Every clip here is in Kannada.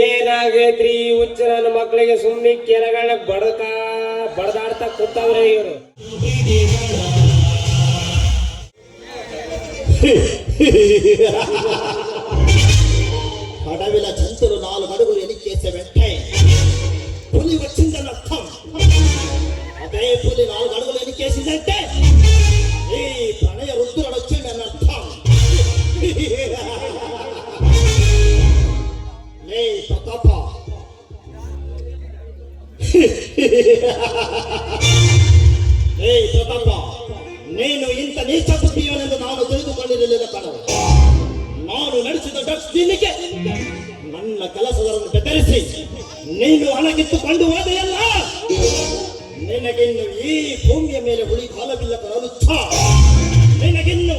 ಏನಾಗೈತ್ರಿ ಈ ಹುಚ್ಚ ನನ್ನ ಮಕ್ಕಳಿಗೆ ಸುಮ್ಮನೆ ಕೆರೆಗಳನ್ನ ಬಡಕ ಬಡದಾಡ್ತಾ ಕೂತವ್ರೆ ಇವರು అడవిల జంతువులు నాలుగు అడుగులు ఎనికేసే వెంటే పులి వచ్చిందని అర్థం అదే పులి నాలుగు అడుగులు ఎనికేసిందంటే ಲೇ ಪ್ರತಾಪ, ನೀನು ಇಂಥ ನೀಚ ಬುದ್ಧಿಯವನೆಂದು ನಾನು ತಿಳಿದುಕೊಂಡಿರಲಿಲ್ಲ ಕಣವು ನಾನು ನಡೆಸಿದ ಡ್ರಗ್ಸ್ ದಿನಕ್ಕೆ ನನ್ನ ಕೆಲಸದವರನ್ನು ಬೆದರಿಸಿ ನೀನು ಹಣಗಿತ್ತುಕೊಂಡು ಹೋದೆಯಲ್ಲ? ನಿನಗಿನ್ನು ಈ ಭೂಮಿಯ ಮೇಲೆ ಹುಳಿ ಕಾಲವಿಲ್ಲ ಕರಲು ನಿನಗಿನ್ನು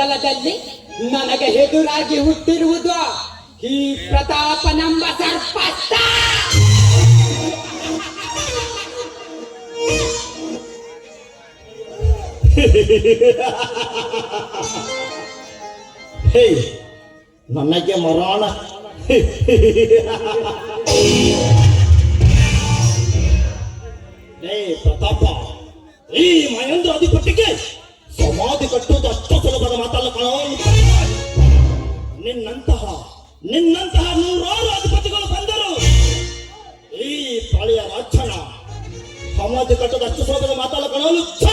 ಭೂಮಂಡಲದಲ್ಲಿ ನನಗೆ ಎದುರಾಗಿ ಹುಟ್ಟಿರುವುದು ಈ ಪ್ರತಾಪನೆಂಬ ಸರ್ಪಸ್ತ ಹೇ ನನಗೆ ಮರಣ. ಲೇ ಪ್ರತಾಪ, ಈ ಮಹೇಂದ್ರ ಅಧಿಪತಿಗೆ ಸಮಾಧಿ ಕಟ್ಟುವುದು ಅಷ್ಟು ಸುಲಭದ ಮಾತಲ್ಲ ಕಣೋ ನಿನ್ನಂತಹ ನಿನ್ನಂತಹ ನೂರಾರು ಅಧಿಪತಿಗಳು ಬಂದರು ಈ ಪಾಳಿಯ ರಾಜನ ಸಮಾಧಿ ಕಟ್ಟುವುದು ಅಷ್ಟು ಸುಲಭದ ಮಾತಲ್ಲ ಕಣೋ ಲುಚ್ಚ.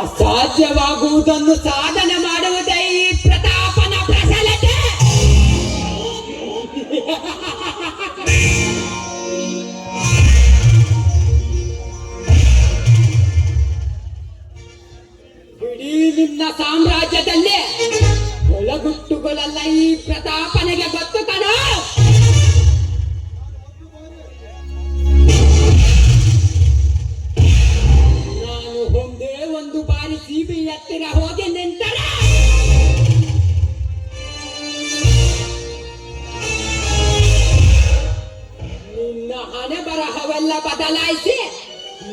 ಅಸಾಧ್ಯವಾಗುವುದನ್ನು ಸಾಧನೆ ಮಾಡುವುದೇ ಈ ಪ್ರತಾಪನ ಪ್ರಸಲತೆ ಇಡೀ ನಿನ್ನ ಸಾಮ್ರಾಜ್ಯದಲ್ಲಿ ಒಳಗುಟ್ಟುಗಳೆಲ್ಲ ಈ ಪ್ರತಾಪನೆಗೆ ಗೊತ್ತು. ಬದಲಾಯಿಸಿ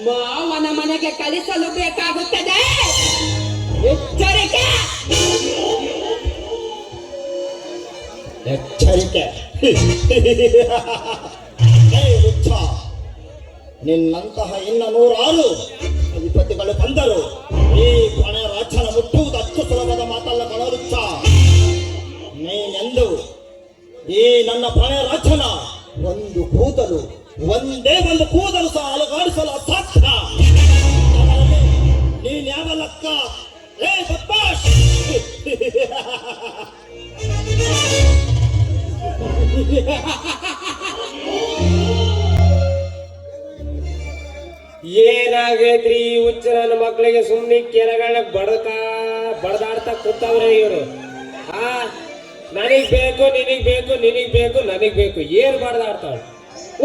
ಮಾವನ ಮನೆಗೆ ಕಳಿಸಲು ಬೇಕಾಗುತ್ತದೆ. ಎಚ್ಚರಿಕೆ. ಎಚ್ಚರಿಕೆ. ನಿನ್ನಂತಹ ಇನ್ನ ನೂರಾರು ಅಧಿಪತಿಗಳು ಬಂದರು. ಈ ಕೊನೆ ರಾಜನ ಮುಟ್ಟುವುದು ಅಷ್ಟು ಸುಲಭದ ಮಾತಲ್ಲ ಕಣರುಚ್ಚ ನೀನೆಂದು ಈ ನನ್ನ ಪ್ರಣಯ ರಾಜನ ಒಂದು ಕೂದಲು, ಒಂದೇ ಒಂದು ಕೂದಲು ಸಹ ಅಲುಗಾಡಿಸಲು ಅಸಾಧ್ಯ. ನೀನ್ ಯಾವ ಲೆಕ್ಕ ಏ, ಬದ್ಮಾಶ್! ಏನಾಗೈತ್ರಿ ನನ್ನ ಮಕ್ಕಳಿಗೆ ಸುಮ್ಮನೆ ಕೆರೆಗಳ ಬಡಕ, ಬಡದಾಡ್ತಾ ಕೂತವ್ರೆ ಇವರು? ಆ? ನನಗ್ ಬೇಕು, ನಿನಗ್ ಬೇಕು ನಿನಗ್ ಬೇಕು, ನನಗ್ ಬೇಕು. ಏನ್ ಬಡದಾಡ್ತಾವ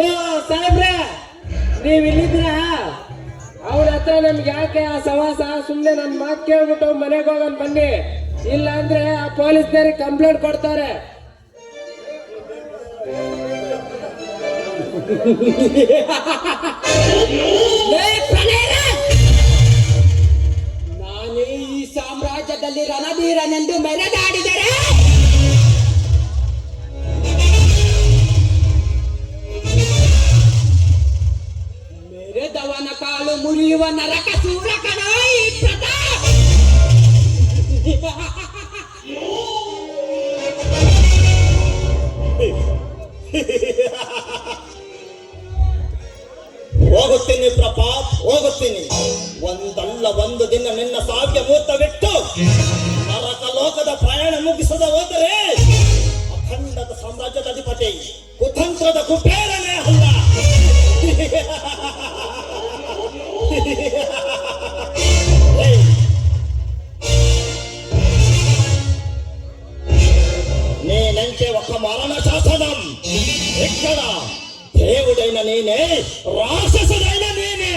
ಓ, ಸಾಹೇಬ್ರೆ, ನೀವ್ ಇಲ್ಲಿದ್ರ ಅವ್ರ ಹತ್ರ ನಮ್ಗೆ ಯಾಕೆ ಆ ಸವಾಸ? ಸುಮ್ನೆ ನನ್ ಮಾತು ಕೇಳ್ಬಿಟ್ಟು ಮನೆಗೆ ಹೋಗೋನ್ ಬನ್ನಿ. ಇಲ್ಲ ಅಂದ್ರೆ ಆ ಪೊಲೀಸ್ನವ್ರಿಗೆ ಕಂಪ್ಲೇಂಟ್ ಕೊಡ್ತಾರೆ! ನಾನೇ ಈ ಸಾಮ್ರಾಜ್ಯದಲ್ಲಿ ರಣಧೀರನೆಂದು ಮೆರೆದಾಡಿದರೆ ನಿನ್ನ ಸಾವಿಗೆ ಮೂರ್ತವಿಟ್ಟು ನರಕ ಲೋಕದ ಪ್ರಯಾಣ ಮುಗಿಸದ ಹೋದರೆ ಅಖಂಡದ ಸಾಮ್ರಾಜ್ಯದ ಅಧಿಪತಿ ಚಕ್ರವರ್ತಿ ಕುತಂತ್ರದ ಕುಬೇರನೇ ಅಲ್ಲ ಏಯ್, నేనంటే ఒక మరణ శాసనం ఇక్కడ దేవుడైన నేనే రాక్షసుడైన నేనే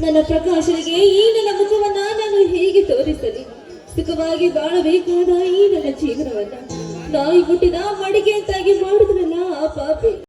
ನನ್ನ ಪ್ರಕಾಶನಿಗೆ ಈ ನನ್ನ ಮುಖವನ್ನ ನಾನು ಹೇಗೆ ತೋರಿಸಲಿ? ಸುಖವಾಗಿ ಬಾಳಬೇಕಾದ ಈ ನನ್ನ ಜೀವನವನ್ನ. ನಾಯಿ ಹುಟ್ಟಿದ ಮಡಿಗೆ ಅಂತಾಗಿ ಮಾಡಿದ್ರಲ್ಲ ಆ ಪಾಪಿ.